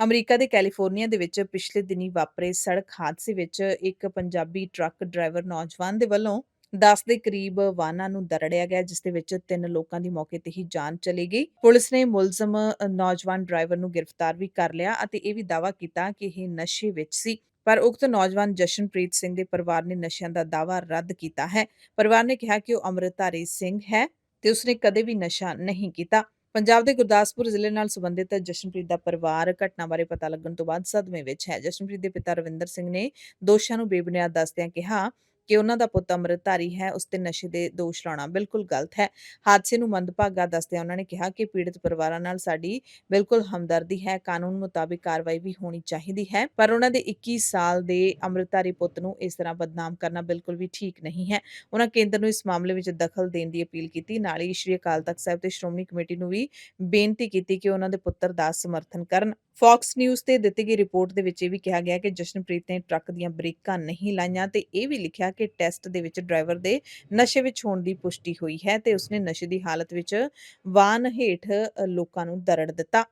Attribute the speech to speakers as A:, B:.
A: America ਦੇ California ਦੇ ਵਿੱਚ ਪਿਛਲੇ ਦਿਨੀ ਵਾਪਰੇ ਸੜਕ ਹਾਦਸੇ ਵਿੱਚ ਇੱਕ ਪੰਜਾਬੀ ਟਰੱਕ ਡਰਾਈਵਰ ਨੌਜਵਾਨ ਦੇ ਵੱਲੋਂ 10 ਦੇ ਕਰੀਬ ਵਾਹਨਾਂ ਨੂੰ ਦਰੜਿਆ ਗਿਆ, ਜਿਸ ਦੇ ਵਿੱਚ ਤਿੰਨ ਲੋਕਾਂ ਦੀ ਮੌਕੇ ਤੇ ਹੀ ਜਾਨ ਚਲੀ ਗਈ। ਪੁਲਿਸ ਨੇ ਮੁਲਜ਼ਮ ਨੌਜਵਾਨ ਡਰਾਈਵਰ ਨੂੰ ਗ੍ਰਿਫਤਾਰ ਵੀ ਕਰ ਲਿਆ ਅਤੇ ਇਹ ਵੀ ਦਾਅਵਾ ਕੀਤਾ ਕਿ ਇਹ ਨਸ਼ੇ ਵਿੱਚ ਸੀ। ਪਰ ਉਕਤ ਨੌਜਵਾਨ ਜਸ਼ਨਪ੍ਰੀਤ ਸਿੰਘ ਦੇ ਪਰਿਵਾਰ ਨੇ ਨਸ਼ਿਆਂ ਦਾ ਦਾਅਵਾ ਰੱਦ ਕੀਤਾ ਹੈ। ਪਰਿਵਾਰ ਨੇ ਕਿਹਾ ਕਿ ਉਹ ਅੰਮ੍ਰਿਤਧਾਰੀ ਸਿੰਘ ਹੈ ਤੇ ਉਸਨੇ ਕਦੇ ਵੀ ਨਸ਼ਾ ਨਹੀਂ ਕੀਤਾ। ਪੰਜਾਬ ਦੇ ਗੁਰਦਾਸਪੁਰ ਜ਼ਿਲ੍ਹੇ ਨਾਲ ਸੰਬੰਧਿਤ ਜਸ਼ਨਪ੍ਰੀਤ ਦਾ ਪਰਿਵਾਰ ਘਟਨਾ ਬਾਰੇ ਪਤਾ ਲੱਗਣ ਤੋਂ ਬਾਅਦ ਸਦਮੇ ਵਿੱਚ ਹੈ। ਜਸ਼ਨਪ੍ਰੀਤ ਦੇ ਪਿਤਾ ਰਵਿੰਦਰ ਸਿੰਘ ਨੇ ਦੋਸ਼ਾਂ ਨੂੰ ਬੇਬੁਨਿਆਦ ਦੱਸਦਿਆਂ ਕਿਹਾ ਕਿ ਉਹਨਾਂ ਦਾ ਪੁੱਤ ਅੰਮ੍ਰਿਤਧਾਰੀ ਹੈ, ਉਸ ਤੇ ਨਸ਼ੇ ਦੇ ਦੋਸ਼ ਲਾਉਣਾ ਬਿਲਕੁਲ ਗਲਤ ਹੈ। ਹਾਦਸੇ ਨੂੰ ਮੰਦਭਾਗਾ ਦੱਸਦਿਆਂ ਉਹਨਾਂ ਨੇ ਕਿਹਾ ਕਿ ਪੀੜਤ ਪਰਿਵਾਰਾਂ ਨਾਲ ਸਾਡੀ ਬਿਲਕੁਲ ਹਮਦਰਦੀ ਹੈ, ਕਾਨੂੰਨ ਮੁਤਾਬਿਕ ਕਾਰਵਾਈ ਵੀ ਹੋਣੀ ਚਾਹੀਦੀ ਹੈ, ਪਰ ਉਹਨਾਂ ਦੇ 21 ਸਾਲ ਦੇ ਅੰਮ੍ਰਿਤਧਾਰੀ ਪੁੱਤ ਨੂੰ ਇਸ ਤਰ੍ਹਾਂ ਬਦਨਾਮ ਕਰਨਾ ਬਿਲਕੁਲ ਵੀ ਠੀਕ ਨਹੀਂ ਹੈ। ਉਹਨਾਂ ਕੇਂਦਰ ਨੂੰ ਇਸ ਮਾਮਲੇ ਵਿੱਚ ਦਖਲ ਦੇਣ ਦੀ ਅਪੀਲ ਕੀਤੀ। ਨਾਲ ਹੀ ਸ਼੍ਰੀ ਅਕਾਲ ਤਖਤ ਸਾਹਿਬ ਤੇ ਸ਼੍ਰੋਮਣੀ ਕਮੇਟੀ ਨੂੰ ਵੀ ਬੇਨਤੀ ਕੀਤੀ ਕਿ ਉਹਨਾਂ ਦੇ ਪੁੱਤਰ ਦਾ ਸਮਰਥਨ ਕਰਨ। ਫੌਕਸ ਨਿਊਜ਼ ਤੇ ਦਿੱਤੀ ਗਈ ਰਿਪੋਰਟ ਦੇ ਵਿੱਚ ਇਹ ਵੀ ਕਿਹਾ ਗਿਆ ਕਿ ਜਸ਼ਨਪ੍ਰੀਤ ਨੇ ਟਰੱਕ ਦੀਆਂ ਬ੍ਰੇਕਾਂ ਨਹੀਂ ਲਾਈਆਂ ਤੇ ਇਹ ਵੀ ਲਿਖਿਆ ਕਿ ਟੈਸਟ ਦੇ ਵਿੱਚ ਡਰਾਈਵਰ ਦੇ ਨਸ਼ੇ ਵਿੱਚ ਹੋਣ ਦੀ ਪੁਸ਼ਟੀ ਹੋਈ ਹੈ ਤੇ ਉਸਨੇ ਨਸ਼ੇ ਦੀ ਹਾਲਤ ਵਿੱਚ ਵਾਹਨ ਹੇਠ ਲੋਕਾਂ ਨੂੰ ਦਰੜ ਦਿੱਤਾ।